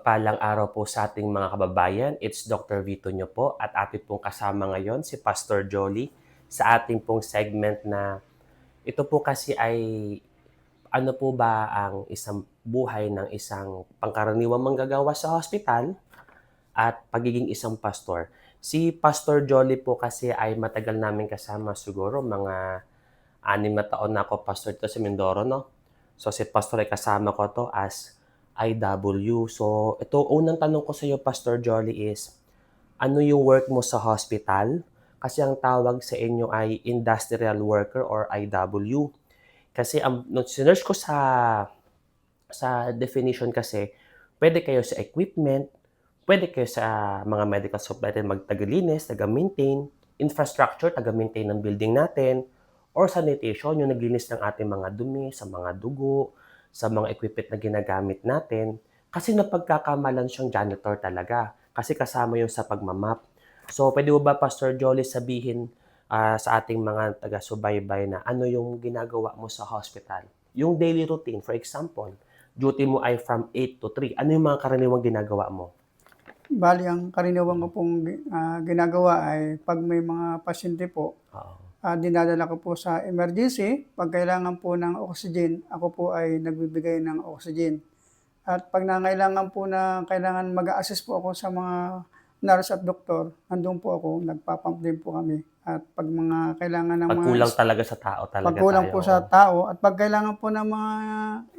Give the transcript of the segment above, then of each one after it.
Palang araw po sa ating mga kababayan. It's Dr. Vito nyo po at ating pong kasama ngayon si Pastor Jolly sa ating pong segment na ito po kasi ay ano po ba ang isang buhay ng isang pangkaraniwang manggagawa sa hospital at pagiging isang pastor. Si Pastor Jolly po kasi ay matagal namin kasama siguro mga anim na taon na ako pastor dito sa Mindoro, no? So si Pastor ay kasama ko to as IW. So, ito, unang tanong ko sa iyo, Pastor Jolly, is, ano yung work mo sa hospital? Kasi ang tawag sa inyo ay industrial worker or IW. Kasi ang um, sinerge ko sa sa definition kasi, pwede kayo sa equipment, pwede kayo sa mga medical supply natin magtagalinis, taga-maintain, infrastructure, taga-maintain ng building natin, or sanitation, yung naglinis ng ating mga dumi, sa mga dugo, sa mga equipment na ginagamit natin kasi napagkakamalan siyang janitor talaga kasi kasama yung sa pagmamap. So, pwede ba, Pastor Jolly, sabihin uh, sa ating mga taga-subaybay na ano yung ginagawa mo sa hospital? Yung daily routine, for example, duty mo ay from 8 to 3. Ano yung mga karaniwang ginagawa mo? Bali, ang karaniwang ko pong uh, ginagawa ay pag may mga pasyente po, uh uh, dinadala ko po sa emergency. Pag kailangan po ng oxygen, ako po ay nagbibigay ng oxygen. At pag nangailangan po na kailangan mag-assist po ako sa mga nurse at doktor, nandun po ako, nagpapump din po kami. At pag mga kailangan ng mga... Pagkulang talaga sa tao talaga Pagkulang tayo. po sa tao. At pag kailangan po ng mga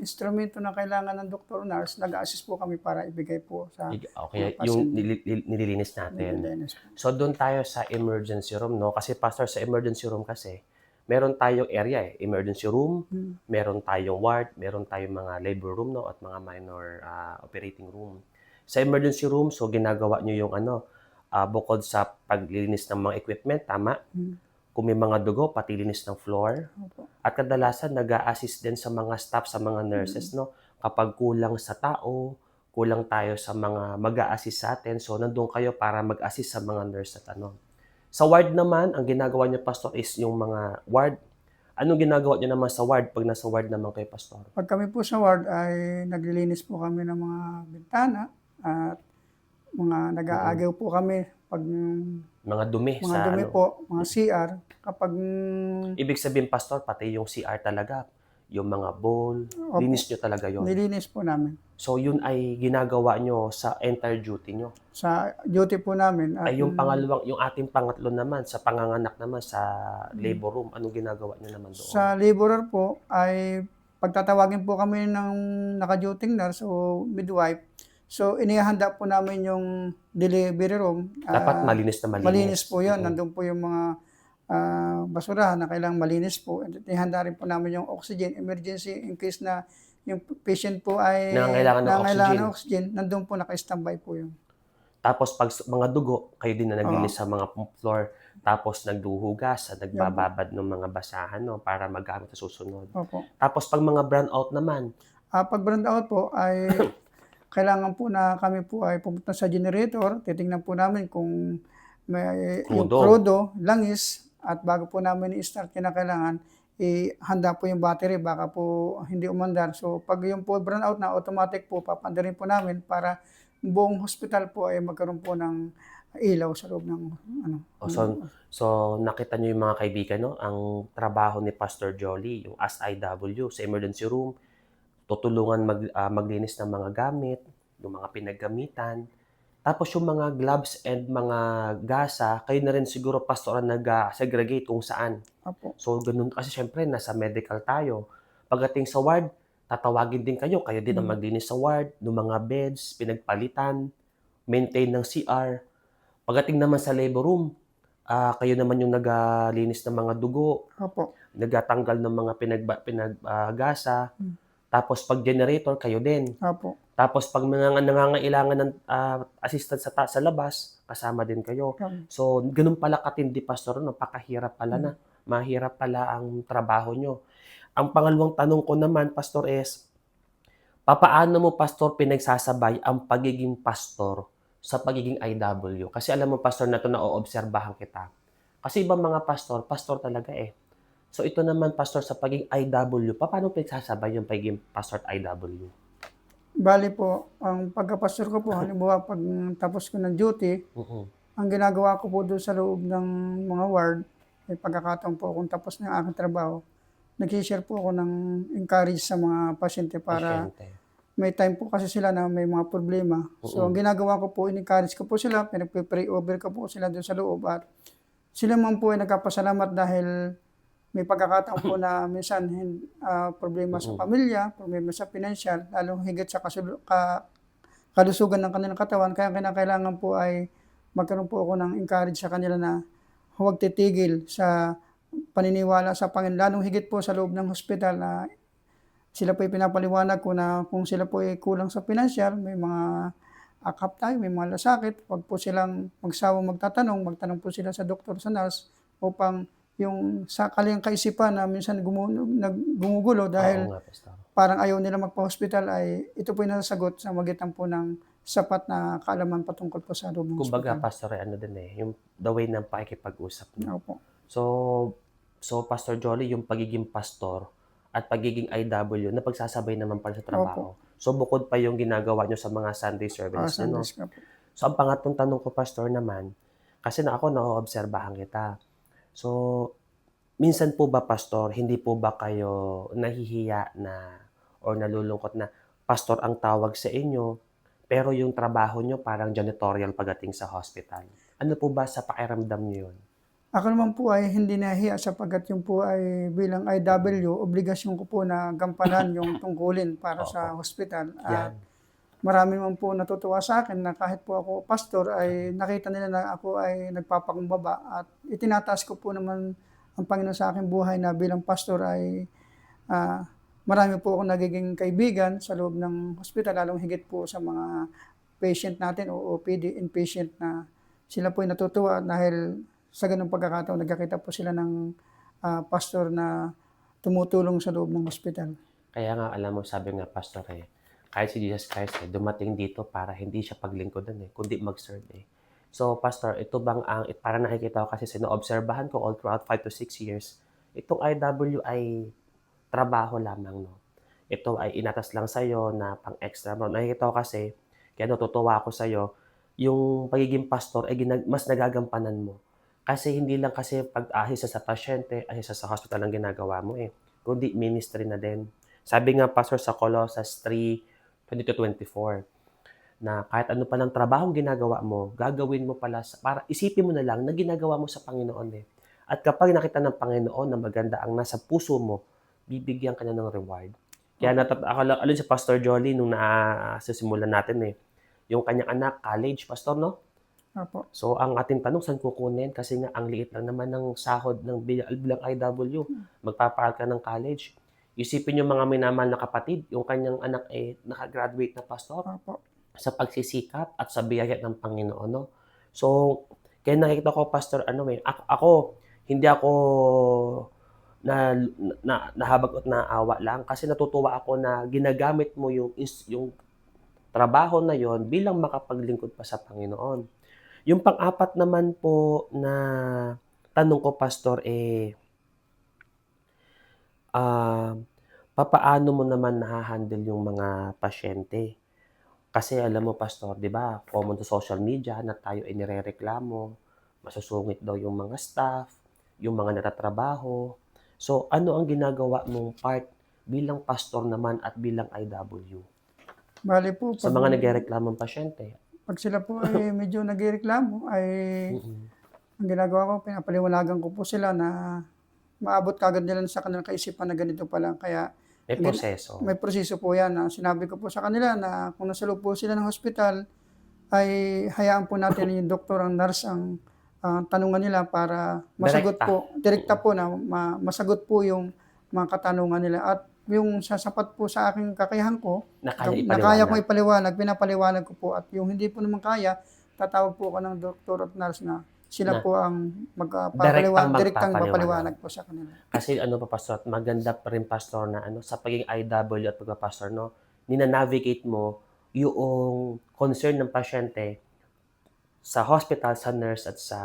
instrumento na kailangan ng doktor o nurse, nag-assist po kami para ibigay po sa Okay, yung nililinis natin. Nililinis so doon tayo sa emergency room, no? Kasi pastor, sa emergency room kasi, meron tayong area eh. Emergency room, hmm. meron tayong ward, meron tayong mga labor room, no? At mga minor uh, operating room. Sa emergency room, so ginagawa nyo yung ano, uh, bukod sa paglilinis ng mga equipment, tama? Hmm. Kung may mga dugo, pati linis ng floor. Okay. At kadalasan, nag assist din sa mga staff, sa mga nurses, hmm. no? Kapag kulang sa tao, kulang tayo sa mga mag assist sa atin. So, nandun kayo para mag-assist sa mga nurse at ano. Sa ward naman, ang ginagawa niyo, Pastor, is yung mga ward. Anong ginagawa niyo naman sa ward pag nasa ward naman kay Pastor? Pag kami po sa ward ay naglilinis po kami ng mga bintana at mga nag-aagaw po kami pag mga dumi mga sa dumi ano. po, mga CR kapag Ibig sabihin pastor pati yung CR talaga yung mga bowl, Opo. linis nyo talaga yon. Nilinis po namin. So yun ay ginagawa nyo sa entire duty nyo. Sa duty po namin. At ay yung pangalawang, yung ating pangatlo naman, sa panganganak naman sa labor room, anong ginagawa nyo naman doon? Sa laborer po ay pagtatawagin po kami ng naka-duty nurse o midwife, So, inihanda po namin yung delivery room. Dapat uh, malinis na malinis. Malinis po yun. Mm-hmm. Nandun po yung mga uh, basurahan na kailangang malinis po. And ihanda rin po namin yung oxygen, emergency, in case na yung patient po ay nangangailangan ng nangangailangan oxygen. ng oxygen, nandun po naka-standby po yun. Tapos pag mga dugo, kayo din na naglinis sa mga floor, tapos nagduhugas, nagbababad ng mga basahan no, para magamit sa susunod. Opo. Tapos pag mga brand out naman, uh, pag brand out po ay kailangan po na kami po ay pumunta sa generator, titingnan po namin kung may crudo. yung crudo, langis, at bago po namin i-start kinakailangan, ihanda po yung battery, baka po hindi umandar. So pag yung po burn out na, automatic po, papandarin po namin para buong hospital po ay magkaroon po ng ilaw sa loob ng ano. Oh, so, so nakita niyo yung mga kaibigan, no? Ang trabaho ni Pastor Jolly, yung as IW sa emergency room, tutulungan mag, uh, maglinis ng mga gamit, yung mga pinaggamitan. Tapos yung mga gloves and mga gasa, kayo na rin siguro pastoran nag-segregate kung saan. Apo. So ganun kasi syempre nasa medical tayo. Pagdating sa ward, tatawagin din kayo, kayo din ang hmm. maglinis sa ward, ng mga beds, pinagpalitan, maintain ng CR. Pagdating naman sa labor room, uh, kayo naman yung naglinis ng mga dugo, Opo. nagatanggal ng mga pinag pinaggasa. Uh, hmm tapos pag generator, kayo din. Opo. Tapos pag mga nangangailangan ng uh, assistance sa, ta- sa labas, kasama din kayo. Okay. So, ganun pala katindi, Pastor, no? pakahirap pala hmm. na. Mahirap pala ang trabaho nyo. Ang pangalawang tanong ko naman, Pastor, is, papaano mo, Pastor, pinagsasabay ang pagiging pastor sa pagiging IW? Kasi alam mo, Pastor, na ito na-oobserbahan kita. Kasi ibang mga pastor, pastor talaga eh So ito naman, Pastor, sa pagiging IW, paano pinagsasabay yung pagiging Pastor at IW? Bali po, ang pagka-pastor ko po, halimbawa pag tapos ko ng duty, Mm. ang ginagawa ko po doon sa loob ng mga ward, may pagkakataon po kung tapos na yung aking trabaho, nag-share po ako ng encourage sa mga pasyente para Pasyente. may time po kasi sila na may mga problema. So, ang ginagawa ko po, in-encourage ko po sila, pinagpe-pray over ko po sila doon sa loob at sila man po ay nagkapasalamat dahil may pagkakataon po na minsan ah, problema sa pamilya, problema sa financial, lalong higit sa kasul- ka, kalusugan ng kanilang katawan. Kaya kinakailangan po ay magkaroon po ako ng encourage sa kanila na huwag titigil sa paniniwala sa Panginoon. Lalong higit po sa loob ng hospital na sila po ay pinapaliwanag ko na kung sila po ay kulang sa financial, may mga akap tayo, may mga lasakit, huwag po silang magsawang magtatanong, magtanong po sila sa doktor, sa nurse, upang yung sa kanilang kaisipan na minsan gumu, nag, gumugulo dahil Oo nga, Pastor. parang ayaw nila magpa-hospital ay ito po yung nasasagot sa magitan po ng sapat na kaalaman patungkol po sa loob ng Kumbaga, hospital. Pastor, eh, ano din eh, yung the way ng pakikipag-usap. No? Opo. So, so Pastor Jolly, yung pagiging pastor at pagiging IW, napagsasabay naman pala sa trabaho. So, bukod pa yung ginagawa nyo sa mga Sunday Ah, service. no? Sundays ka po. So, ang pangatlong tanong ko, Pastor, naman, kasi na ako, naoobserbahan kita. So, minsan po ba, Pastor, hindi po ba kayo nahihiya na or nalulungkot na Pastor ang tawag sa inyo, pero yung trabaho nyo parang janitorial pagdating sa hospital? Ano po ba sa pakiramdam nyo yun? Ako naman po ay hindi nahiya sapagkat yung po ay bilang IW, obligasyon ko po na gampanan yung tungkulin para sa hospital. At Yan. Marami naman po natutuwa sa akin na kahit po ako pastor ay nakita nila na ako ay nagpapakumbaba at itinataas ko po naman ang Panginoon sa aking buhay na bilang pastor ay ah, marami po ako nagiging kaibigan sa loob ng hospital lalong higit po sa mga patient natin o OPD inpatient na sila po ay natutuwa dahil sa ganung pagkakataon nagkakita po sila ng ah, pastor na tumutulong sa loob ng hospital. Kaya nga, alam mo, sabi nga, Pastor, eh, kahit si Jesus Christ, eh, dumating dito para hindi siya paglingkodan, eh, kundi mag-serve, eh. So, Pastor, ito bang ang, para nakikita ko kasi sino-obserbahan ko all throughout 5 to 6 years, itong IW ay trabaho lamang, no? Ito ay inatas lang sa'yo na pang-extra mo. Nakikita ko kasi, kaya natutuwa ako sa'yo, yung pagiging pastor ay ginag- mas nagagampanan mo. Kasi hindi lang kasi pag-ahisa sa pasyente, ahisa sa hospital ang ginagawa mo eh, kundi ministry na din. Sabi nga pastor sa Colossus 3, 20-24, na kahit ano pa ng trabaho ginagawa mo, gagawin mo pala, sa, para isipin mo na lang na ginagawa mo sa Panginoon eh. At kapag nakita ng Panginoon na maganda ang nasa puso mo, bibigyan ka na ng reward. Kaya natat ako alin si Pastor Jolly nung naasisimulan natin eh, yung kanyang anak, college, Pastor, no? Opo. So, ang ating tanong, saan kukunin? Kasi nga, ang liit lang naman ng sahod ng bil- bilang IW. Magpaparal ka ng college. Isipin yung mga minamahal na kapatid, yung kanyang anak ay nakagraduate na pastor Opo. sa pagsisikap at sa biyaya ng Panginoon. No? So, kaya nakikita ko, Pastor, ano eh, ako, ako hindi ako na, na nahabag at naawa lang kasi natutuwa ako na ginagamit mo yung yung trabaho na yon bilang makapaglingkod pa sa Panginoon. Yung pang-apat naman po na tanong ko pastor eh ah papaano mo naman nahahandle yung mga pasyente? Kasi alam mo pastor, 'di ba? Common to social media na tayo ay nirereklamo, masusungit daw yung mga staff, yung mga natatrabaho. So, ano ang ginagawa mong part bilang pastor naman at bilang IW Bali po, sa pag, mga nagrereklamong pasyente? pag sila po ay medyo nagreklamo, ay Mm-mm. ang ginagawa ko, pinapaliwanagan ko po sila na maabot kagad nila sa kanilang kaisipan na ganito pala. Kaya May proseso. may proseso po yan na sinabi ko po sa kanila na kung nasa loob po sila ng hospital, ay hayaan po natin yung doktor, ang nurse, ang ah, tanungan nila para masagot Direkta. po, direkta po na ma- masagot po yung mga katanungan nila. At yung sasapat po sa aking kakayahan ko, Na kaya na kaya ko ipaliwanag, pinapaliwanag ko po. At yung hindi po naman kaya, tatawag po ako ng doktor at nurse na sila Na- po ang magpapaliwanag, direktang papaliwanag po sa kanila. Kasi ano pa pastor, maganda pa rin pastor na ano sa pagiging IW at pagka-pastor no, nina-navigate mo yung concern ng pasyente sa hospital, sa nurse at sa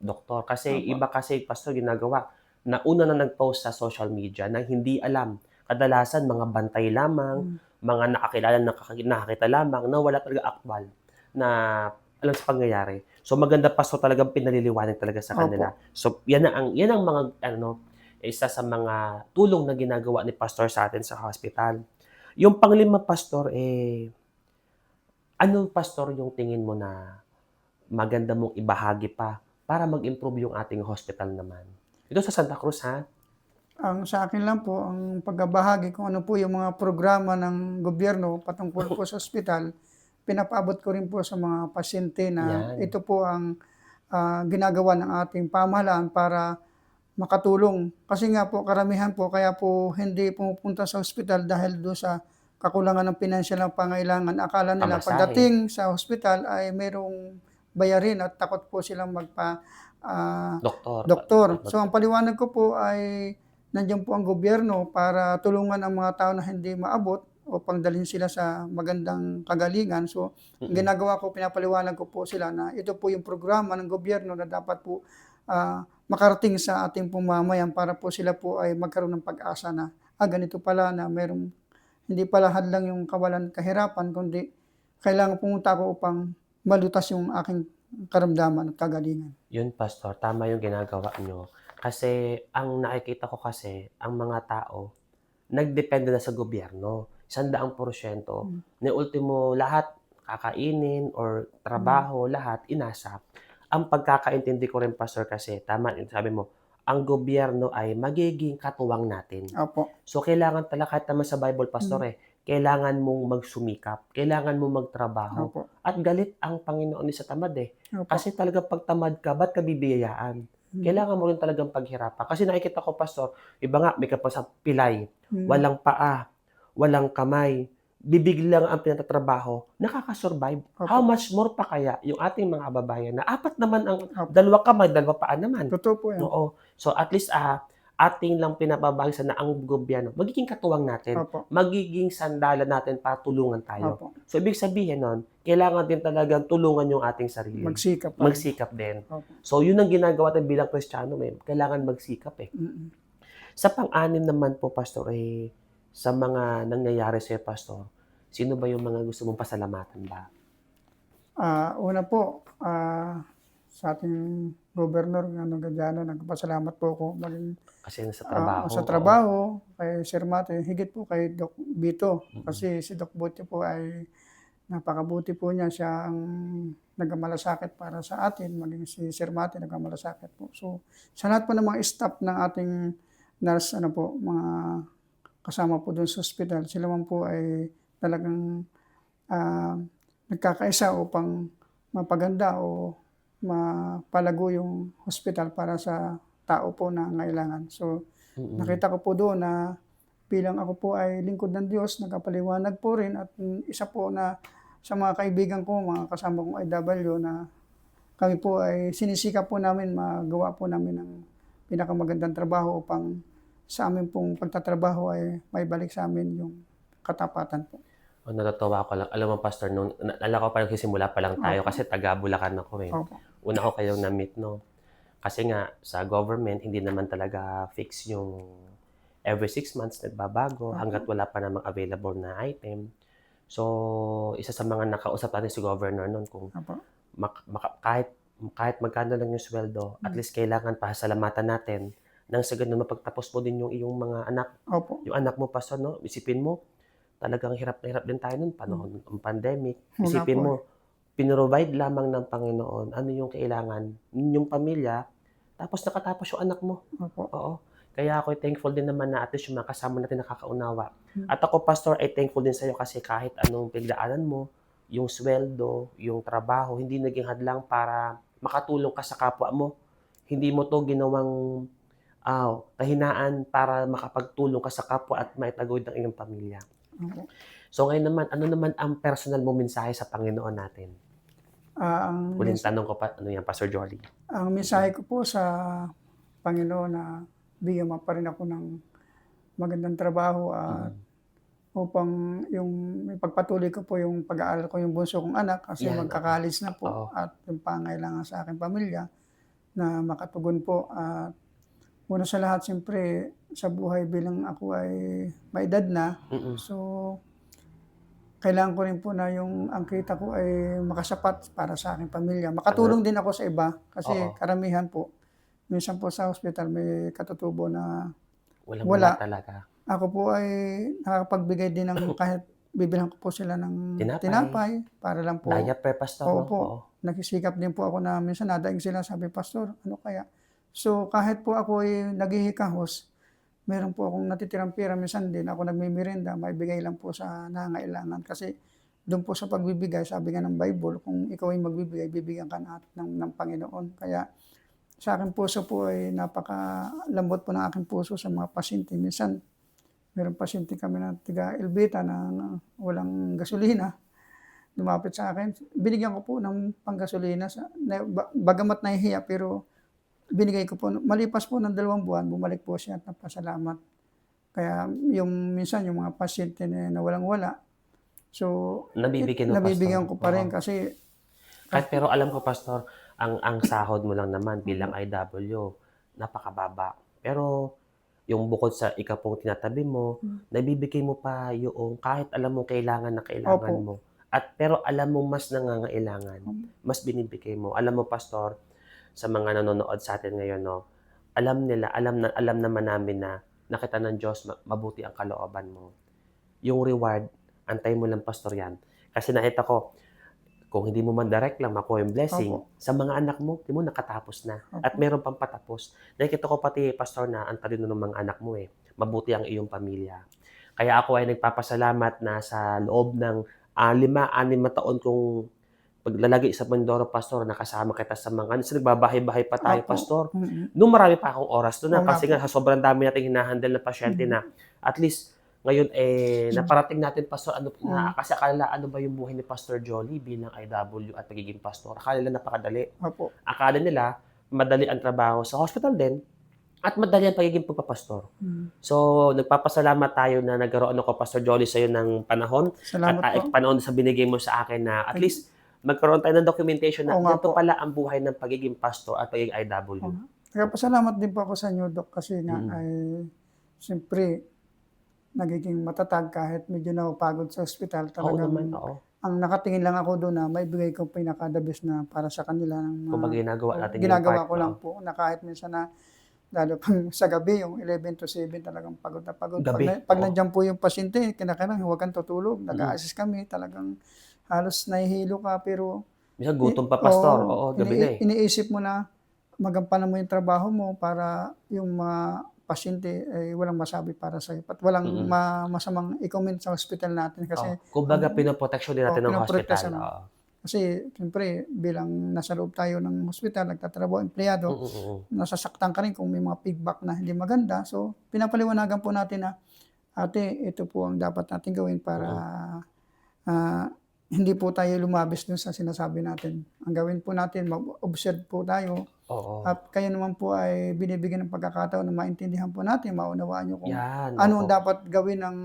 doktor. Kasi Opo. iba kasi pastor ginagawa na una na nag-post sa social media na hindi alam. Kadalasan mga bantay lamang, mga nakakilala, nakakita lamang na wala talaga aktwal na alam sa pangyayari. So maganda pa so talagang pinaliliwanag talaga sa Opo. kanila. So yan ang yan ang mga ano isa sa mga tulong na ginagawa ni pastor sa atin sa hospital. Yung panglima pastor eh ano pastor yung tingin mo na maganda mong ibahagi pa para mag-improve yung ating hospital naman? Ito sa Santa Cruz ha? Ang sa akin lang po, ang pagbabahagi kung ano po yung mga programa ng gobyerno patungkol po sa ospital, pinapaabot ko rin po sa mga pasyente na Yan. ito po ang ah, ginagawa ng ating pamahalaan para makatulong. Kasi nga po, karamihan po, kaya po hindi pumupunta sa ospital dahil do sa kakulangan ng pinansyal ng pangailangan. Akala nila Pamasahe. pagdating sa ospital ay mayroong bayarin at takot po silang magpa ah, Doktor. doktor. So ang paliwanag ko po ay nandiyan po ang gobyerno para tulungan ang mga tao na hindi maabot o pangdalhin sila sa magandang kagalingan. So ang ginagawa ko, pinapaliwanag ko po sila na ito po yung programa ng gobyerno na dapat po ah, makarating sa ating pumamayan para po sila po ay magkaroon ng pag-asa na ah, ganito pala na merong hindi pala hadlang yung kawalan kahirapan kundi kailangan pumunta ako upang malutas yung aking karamdaman at kagalingan. Yun, Pastor, tama yung ginagawa nyo. Kasi ang nakikita ko kasi, ang mga tao, nagdepende na sa gobyerno. Sandaang porsyento. Mm. Na ultimo, lahat kakainin or trabaho, lahat inasa. Ang pagkakaintindi ko rin, Pastor, kasi tama sabi mo, ang gobyerno ay magiging katuwang natin. Opo. So, kailangan talaga, kahit naman sa Bible, Pastor, eh, kailangan mong magsumikap. Kailangan mong magtrabaho. Opo. At galit ang Panginoon ni sa tamad eh. Opo. Kasi talaga pag tamad ka, ba't ka bibiyayaan? Mm. Kailangan mo rin talagang paghirapan. Kasi nakikita ko, Pastor, iba nga, may kapasa pilay, Mm. walang paa, walang kamay, bibig lang ang pinatatrabaho, nakakasurvive. Opo. How much more pa kaya yung ating mga kababayan na apat naman ang Opo. dalawa kamay, dalawa paa naman. Totoo po yan. Oo. So at least ah ating lang pinababagsa na ang gobyerno, magiging katuwang natin, Opo. magiging sandalan natin para tulungan tayo. Opo. So ibig sabihin nun, kailangan din talagang tulungan yung ating sarili. Magsikap. pa. magsikap din. Opo. So, yun ang ginagawa natin bilang Kristiyano, may kailangan magsikap eh. Mm-mm. Sa pang-anim naman po, Pastor, eh, sa mga nangyayari sa'yo, Pastor, sino ba yung mga gusto mong pasalamatan ba? Ah, una po, ah, sa ating gobernador ng Nagadiano, nagpasalamat po ako maging Kasi nasa ah, trabaho. sa oo. trabaho kay Sir Mate, higit po kay Doc Bito. Mm-mm. Kasi si Doc Bito po ay napakabuti po niya siya ang nagmamalasakit para sa atin, maging si Sir Mate nagmamalasakit po. So, sa lahat po ng mga staff ng ating nurse, ano po, mga kasama po doon sa hospital, sila man po ay talagang ah, nagkakaisa upang mapaganda o mapalago yung hospital para sa tao po na ngailangan. So, Mm-mm. nakita ko po doon na bilang ako po ay lingkod ng Diyos, nagkapaliwanag po rin at isa po na sa mga kaibigan ko, mga kasama kong IW na kami po ay sinisikap po namin, magawa po namin ng pinakamagandang trabaho upang sa amin pong pagtatrabaho ay may balik sa amin yung katapatan po. O, natatawa ko lang. Alam mo, Pastor, nung, na- alam ko pa yung simula pa lang tayo Opo. kasi taga Bulacan ako eh. Opo. Una ko kayong na-meet, no? Kasi nga, sa government, hindi naman talaga fix yung every six months nagbabago Opo. hanggat wala pa namang available na item. So, isa sa mga nakausap natin si governor noon kung Opo. mak- maka- kahit kahit magkano lang yung sweldo, at Mm. least kailangan pasalamatan natin nang sa ganun mapagtapos mo din yung iyong mga anak. Opo. Yung anak mo, pastor, no? Isipin mo, talagang hirap na hirap din tayo noon, panahon ng pandemic. Isipin mo, pinrovide lamang ng Panginoon ano yung kailangan ninyong pamilya, tapos nakatapos yung anak mo. Opo. Oo. Kaya ako thankful din naman na at least yung mga kasama natin nakakaunawa. Hmm. At ako, Pastor, ay thankful din sa'yo kasi kahit anong pagdaanan mo, yung sweldo, yung trabaho, hindi naging hadlang para makatulong ka sa kapwa mo. Hindi mo to ginawang ah, kahinaan para makapagtulong ka sa kapwa at maitaguyod ng iyong pamilya. Opo. So ngayon naman, ano naman ang personal mo mensahe sa Panginoon natin? Ah, ang Huling tanong ko pa, ano yan, Pastor Jolly? Ang mensahe ko po sa Panginoon na bigyan mo pa rin ako ng magandang trabaho at Mm. upang yung pagpatuloy ko po yung pag-aaral ko yung bunso kong anak kasi Yan, magkakalis na po Oo. at yung pangailangan sa aking pamilya na makatugon po at una sa lahat siyempre sa buhay bilang ako ay may edad na Mm-mm. so kailangan ko rin po na yung ang kita ko ay makasapat para sa aking pamilya. Makatulong din ako sa iba kasi Oo. karamihan po, minsan po sa hospital may katutubo na Walang Wala. wala talaga. ako po ay nakakapagbigay din ng kahit bibilang ko po sila ng Tinapay. tinapay, para lang po. Diaper, pastor. Oo no? po. Oo. Nakisikap din po ako na minsan nadaing sila sabi, Pastor, ano kaya? So kahit po ako ay naghihikahos, meron po akong natitirang pera, minsan din ako nagmimirinda, maibigay lang po sa nangailangan. Kasi doon po sa pagbibigay, sabi nga ng Bible, kung ikaw ay magbibigay, bibigyan ka na ng, ng Panginoon. Kaya sa akin puso po ay napakalambot po ng aking puso sa mga pasyente. Minsan, meron pasyente kami na tiga Elbita na, walang gasolina. Lumapit sa akin, binigyan ko po ng panggasolina. Sa, bagamat nahihiya, pero binigay ko po. Malipas po ng dalawang buwan, bumalik po siya at napasalamat. Kaya yung minsan yung mga pasyente na, na walang wala, so Nabibigyan mo, nabibigyan ko pa rin Oo. kasi Kahit pero alam ko, pastor, ang ang sahod mo lang naman bilang IW, napakababa. Pero yung bukod sa ikaw pong tinatabi mo, Hmm. nabibigay mo pa yung kahit alam mo kailangan na kailangan Opo. mo. At pero alam mo mas nangangailangan, Um, mas binibigay mo. Alam mo, pastor, sa mga nanonood sa atin ngayon, no, alam nila, alam na alam naman namin na nakita ng Diyos ma- mabuti ang kalooban mo. Yung reward, antay mo lang, pastor, yan. Kasi nakita ko, kung hindi mo man direct lang makuha yung blessing, Opo. sa mga anak mo, di mo nakatapos na. Opo. At meron pang patapos. Nakita ko pati, pastor, na ang talino ng mga anak mo eh. Mabuti ang iyong pamilya. Kaya ako ay nagpapasalamat na sa loob ng ah, lima, anim na taon kong paglalagay sa Mindoro, pastor, nakasama kita sa mga, ano, sa nagbabahay-bahay pa tayo, Opo. pastor. mm, Nung marami pa akong oras doon na, nga kasi nga sa sobrang dami nating hinahandle na pasyente Mhm. na, at least, ngayon eh, naparating natin, pastor, ano, na, Mhm. kasi akala, ano ba yung buhay ni Pastor Jolly bilang IW at pagiging pastor? Akala nila napakadali. opo. Akala nila, madali ang trabaho sa hospital din, at madali ang pagiging pagpapastor. Mm. So, nagpapasalamat tayo na nagkaroon ako, Pastor Jolly, sa iyo ng panahon Salamat at po. uh, panahon sa binigay mo sa akin na at Thank least magkaroon tayo ng documentation na Oo nga ganito po. pala ang buhay ng pagiging pastor at pagiging IW. Oo. Kaya pasalamat din po ako sa inyo, Dok, kasi nga Mm. ay siyempre nagiging matatag kahit medyo napapagod sa ospital. Oo Talagang naman, oo. ang nakatingin lang ako doon na may bigay ko pinaka-the best na para sa kanila. Ng, mga- Kung ginagawa natin ginagawa part, ko lang oo. po na kahit minsan na lalo pang sa gabi, yung 11 to 7 talagang pagod na pagod. Gabi, Pag, na, pag oo. nandiyan po yung pasyente, kinakailangan huwag kang tutulog. Nag-a-assist kami, talagang halos nahihilo ka pero Minsan gutom pa, pastor. Oo, gabi na eh. Iniisip mo na magampanan mo yung trabaho mo para yung mga pasyente ay walang masabi para sa iyo. At walang Mm-mm. ma- masamang i-comment sa hospital natin kasi Oo. Kung baga, pinoprotection din natin Oo, ng hospital. Oo. kasi siyempre bilang nasa loob tayo ng hospital, nagtatrabaho, empleyado, Mm, mm, mm. nasasaktan ka rin kung may mga feedback na hindi maganda. So, pinapaliwanagan po natin na, ate, ito po ang dapat natin gawin para ah, hindi po tayo lumabis dun sa sinasabi natin. Ang gawin po natin, mag-observe po tayo. Oo. At kayo naman po ay binibigyan ng pagkakataon na maintindihan po natin, maunawaan nyo kung Yan. ano ang opo. dapat gawin ng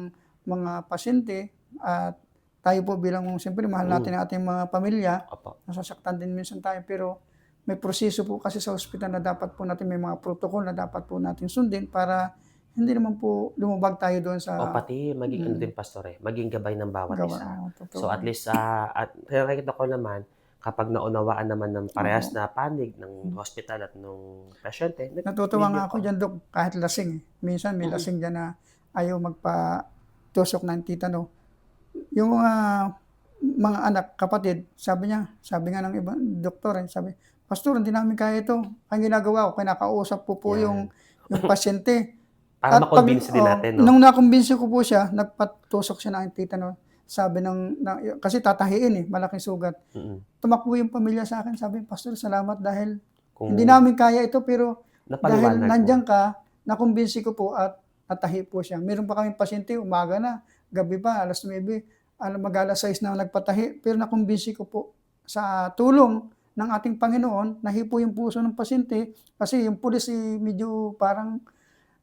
mga pasyente. At tayo po bilang, siyempre, mahal natin ang ating mga pamilya Opo. nasasaktan din minsan tayo pero may proseso po kasi sa ospital na dapat po natin may mga protocol na dapat po natin sundin para hindi naman po lumabag tayo doon sa O pati, maging ano Mm. din, pastor eh, maging gabay ng bawat gawa. isa. Oo, totoo. So at least, ah, at nakikita ko naman, kapag naunawaan naman ng parehas na panig ng hospital at ng pasyente, nag- Natutuwa medyo- nga ako dyan, Dok, kahit lasing. eh. Minsan may Mm. lasing dyan na ayaw magpa-tusok ng titano. Yung mga mga anak, kapatid, sabi niya, sabi nga ng ibang doktor, eh, sabi, Pastor, hindi namin kaya ito. Ang ginagawa ko, kinakausap po po Yan. yung, yung pasyente. Para At makonvince pag- din oh, natin, no? Nung nakumbinsi ko po siya, nagpatusok siya ng titano. Sabi ng, na, kasi tatahiin eh, malaking sugat. Mm-mm. Tumakbo yung pamilya sa akin, sabi, Pastor, salamat dahil Kung hindi namin kaya ito, pero dahil mo. nandiyan ka, nakumbinsi ko po at natahi po siya. Meron pa kaming pasyente, umaga na, gabi pa, alas 9, alam mag alas 6 na nagpatahi. Pero nakumbinsi ko po sa tulong ng ating Panginoon, nahipo yung puso ng pasyente kasi yung pulis eh, medyo parang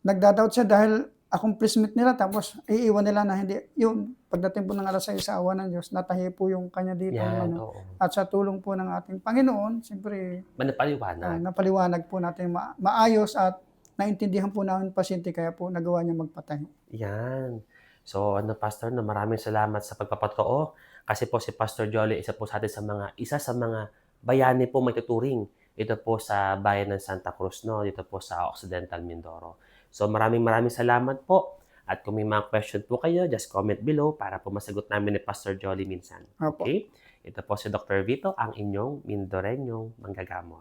nagdadoubt siya dahil accomplishment nila tapos iiwan nila na hindi. Yun, pagdating po ng alas 6 sa awa ng Diyos, natahi po yung kanya dito. Yan, ano. oo. At sa tulong po ng ating Panginoon, siyempre, Manapaliwanag. Ah, napaliwanag po natin ma- maayos at naintindihan po namin pasyente kaya po nagawa niya magpatay. Yan. So ano Pastor, no, maraming salamat sa pagpapatoo kasi po si Pastor Jolly isa po sa atin sa mga isa sa mga bayani po may tuturing ito po sa bayan ng Santa Cruz no dito po sa Occidental Mindoro. So maraming maraming salamat po at kung may mga question po kayo just comment below para po masagot namin ni Pastor Jolly minsan. Opo. Okay? Ito po si Dr. Vito ang inyong Mindorenyong manggagamot.